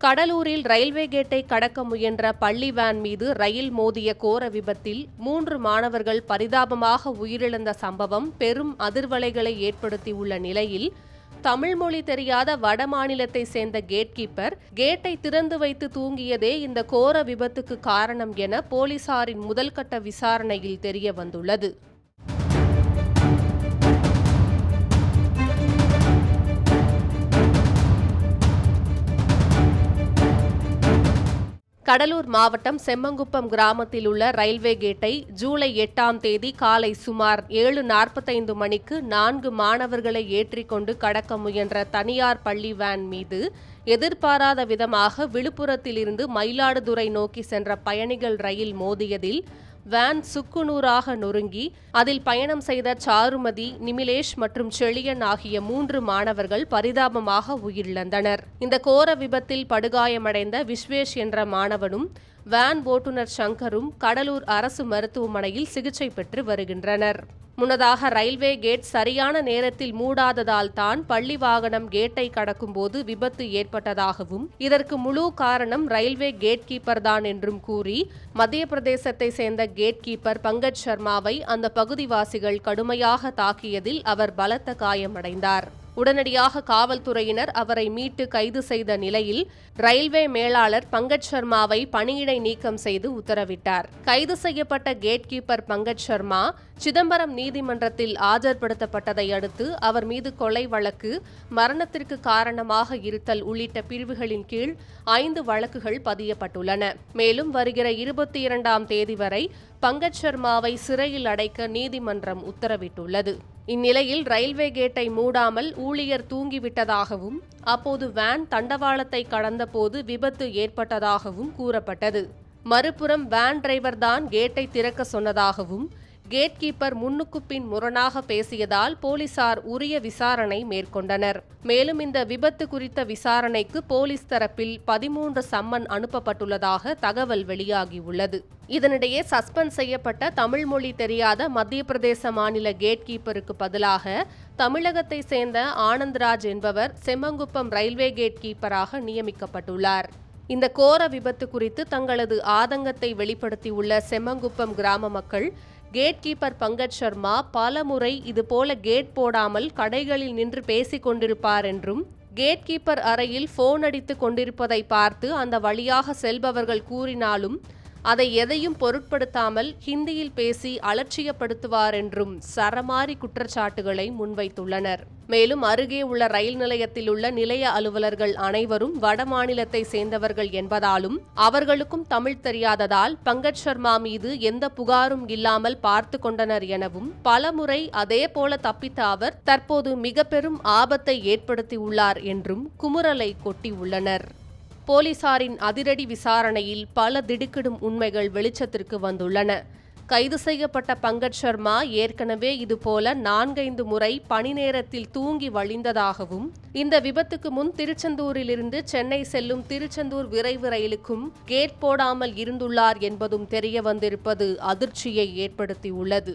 கடலூரில் ரயில்வே கேட்டை கடக்க முயன்ற பள்ளி வேன் மீது ரயில் மோதிய கோர விபத்தில் மூன்று மாணவர்கள் பரிதாபமாக உயிரிழந்த சம்பவம் பெரும் அதிர்வலைகளை ஏற்படுத்தியுள்ள நிலையில் தமிழ் மொழி தெரியாத வட மாநிலத்தை சேர்ந்த கேட்கீப்பர் கேட்டை திறந்து வைத்து தூங்கியதே இந்த கோர விபத்துக்கு காரணம் என போலீசாரின் முதல்கட்ட விசாரணையில் தெரிய வந்துள்ளது. கடலூர் மாவட்டம் செம்மங்குப்பம் கிராமத்தில் உள்ள ரயில்வே கேட்டை ஜூலை எட்டாம் தேதி காலை சுமார் ஏழு நாற்பத்தைந்து மணிக்கு நான்கு மாணவர்களை ஏற்றிக்கொண்டு கடக்க முயன்ற தனியார் பள்ளி வேன் மீது எதிர்பாராத விதமாக விழுப்புரத்திலிருந்து மயிலாடுதுறை நோக்கி சென்ற பயணிகள் ரயில் மோதியதில் வேன் சுக்குநூறாக நொறுங்கி அதில் பயணம் செய்த சாருமதி நிமிலேஷ் மற்றும் செழியன் ஆகிய மூன்று மாணவர்கள் பரிதாபமாக உயிரிழந்தனர். இந்த கோர விபத்தில் படுகாயமடைந்த விஸ்வேஷ் என்ற மாணவனும் வேன் ஓட்டுநர் சங்கரும் கடலூர் அரசு மருத்துவமனையில் சிகிச்சை பெற்று வருகின்றனர். முன்னதாக ரயில்வே கேட் சரியான நேரத்தில் மூடாததால் தான் பள்ளி வாகனம் கேட்டை கடக்கும்போது விபத்து ஏற்பட்டதாகவும் இதற்கு முழு காரணம் ரயில்வே கேட் கீப்பர் தான் என்றும் கூறி மத்திய பிரதேசத்தை சேர்ந்த கேட் கீப்பர் பங்கஜ் சர்மாவை அந்த பகுதிவாசிகள் கடுமையாக தாக்கியதில் அவர் பலத்த காயமடைந்தார். உடனடியாக காவல்துறையினர் அவரை மீட்டு கைது செய்த நிலையில் ரயில்வே மேலாளர் பங்கஜ் சர்மாவை பணியிடை நீக்கம் செய்து உத்தரவிட்டார். கைது செய்யப்பட்ட கேட் கீப்பர் பங்கஜ் சர்மா சிதம்பரம் நீதிமன்றத்தில் ஆஜர்படுத்தப்பட்டதை அடுத்து அவர் மீது கொலை வழக்கு மரணத்திற்கு காரணமாக இருத்தல் உள்ளிட்ட பிரிவுகளின் கீழ் ஐந்து வழக்குகள் பதியப்பட்டுள்ளன. மேலும் வருகிற இருபத்தி இரண்டாம் தேதி வரை பங்கஜ் சர்மாவை சிறையில் அடைக்க நீதிமன்றம் உத்தரவிட்டுள்ளது. இந்நிலையில் ரயில்வே கேட்டை மூடாமல் ஊழியர் தூங்கிவிட்டதாகவும் அப்போது வேன் தண்டவாளத்தை கடந்தபோது விபத்து ஏற்பட்டதாகவும் கூறப்பட்டது. மறுபுறம் வேன் டிரைவர் தான் கேட்டை திறக்க சொன்னதாகவும் கேட் கீப்பர் முன்னுக்கு பின் முரணாக பேசியதால் போலீசார் உரிய விசாரணை மேற்கொண்டனர். மேலும் இந்த விபத்து குறித்த விசாரணைக்கு போலீஸ் தரப்பில் பதிமூன்று சம்மன் அனுப்பப்பட்டுள்ளதாக தகவல் வெளியாகியுள்ளது. இதனிடையே சஸ்பெண்ட் செய்யப்பட்ட தமிழ் மொழி தெரியாத மத்திய பிரதேச மாநில கேட் கீப்பருக்கு பதிலாக தமிழகத்தை சேர்ந்த ஆனந்த்ராஜ் என்பவர் செம்மங்குப்பம் ரயில்வே கேட் கீப்பராக நியமிக்கப்பட்டுள்ளார். இந்த கோர விபத்து குறித்து தங்களது ஆதங்கத்தை வெளிப்படுத்தியுள்ள செம்மங்குப்பம் கிராம மக்கள் கேட் கீப்பர் பங்கஜ் சர்மா பலமுறை இதுபோல கேட் போடாமல் கடைகளில் நின்று பேசிக் கொண்டிருப்பார் என்றும் கேட் கீப்பர் அறையில் போன் அடித்து கொண்டிருப்பதை பார்த்து அந்த வழியாக செல்பவர்கள் கூறினாலும் அதை எதையும் பொருட்படுத்தாமல் ஹிந்தியில் பேசி அலட்சியப்படுத்துவார் என்றும் சரமாரி குற்றச்சாட்டுகளை முன்வைத்துள்ளனர். மேலும் அருகே உள்ள ரயில் நிலையத்தில் உள்ள நிலைய அலுவலர்கள் அனைவரும் வட மாநிலத்தை சேர்ந்தவர்கள் என்பதாலும் அவர்களுக்கும் தமிழ் தெரியாததால் பங்கஜ் சர்மா மீது எந்த புகாரும் இல்லாமல் பார்த்து கொண்டனர் எனவும் பலமுறை அதே போல தப்பித்த அவர் தற்போது மிக பெரும் ஆபத்தை ஏற்படுத்தியுள்ளார் என்றும் குமுறலை கொட்டியுள்ளனர். போலீசாரின் அதிரடி விசாரணையில் பல திடுக்கிடும் உண்மைகள் வெளிச்சத்திற்கு வந்துள்ளன. கைது செய்யப்பட்ட பங்கஜ் சர்மா ஏற்கனவே இதுபோல நான்கைந்து முறை பணி நேரத்தில் தூங்கி வழிந்ததாகவும் இந்த விபத்துக்கு முன் திருச்செந்தூரிலிருந்து சென்னை செல்லும் திருச்செந்தூர் விரைவு ரயிலுக்கும் கேட் போடாமல் இருந்துள்ளார் என்பதும் தெரிய வந்திருப்பது அதிர்ச்சியை ஏற்படுத்தியுள்ளது.